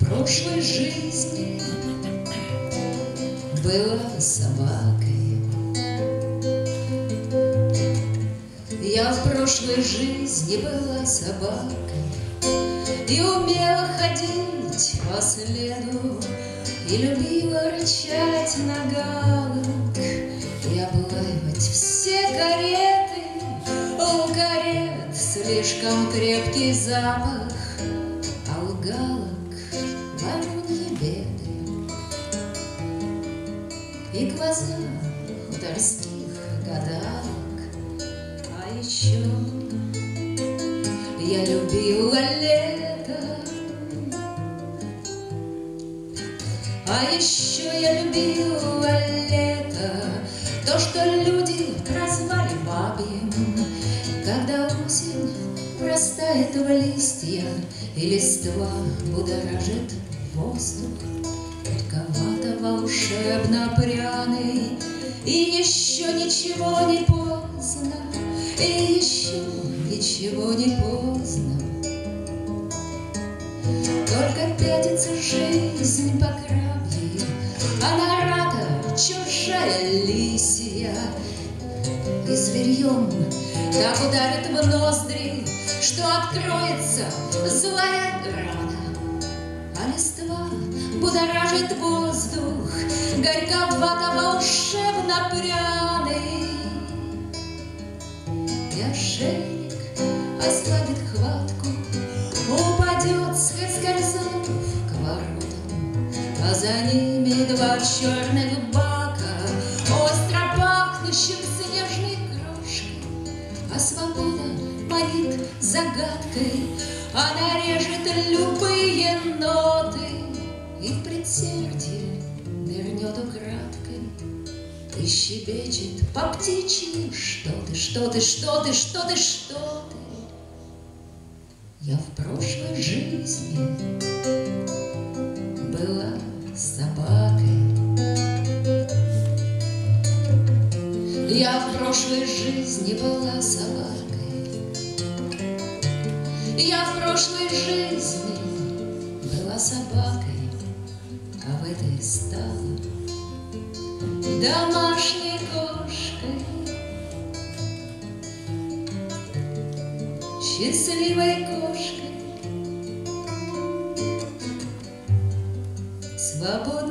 прошлой жизни была собакой. Я в прошлой жизни была собакой И умела ходить по следу И любила рычать на галок И облаивать все кареты У карет слишком крепкий запах А у галок И глаза у дорских гадалок а еще я любила лето, А еще я любила лето, То, что люди прозвали бабьим, Когда осень растает в листья, И листва будоражит воздух, Волшебно пряный, И еще ничего не поздно, И еще ничего не поздно. Только пятится жизнь по крабье, А нарада чужая лисия. И зверьем так ударит в ноздри, Что откроется злая рана. Листва будоражит воздух, Горьковато волшебно пряный. И ошейник ослабит хватку, Упадет, скользнув к воротам, А за ними два черных бака, Остро пахнущих снежной крошкой. А свобода манит загадкой, Она режет любые ноты И в предсердие нырнет украдкой. И щебечет по птичьи Что ты, что ты, что ты, что ты, что ты? Я в прошлой жизни была собакой. Я в прошлой жизни была собакой Я в прошлой жизни была собакой А в этой стала домашней кошкой. Счастливой кошкой Свободной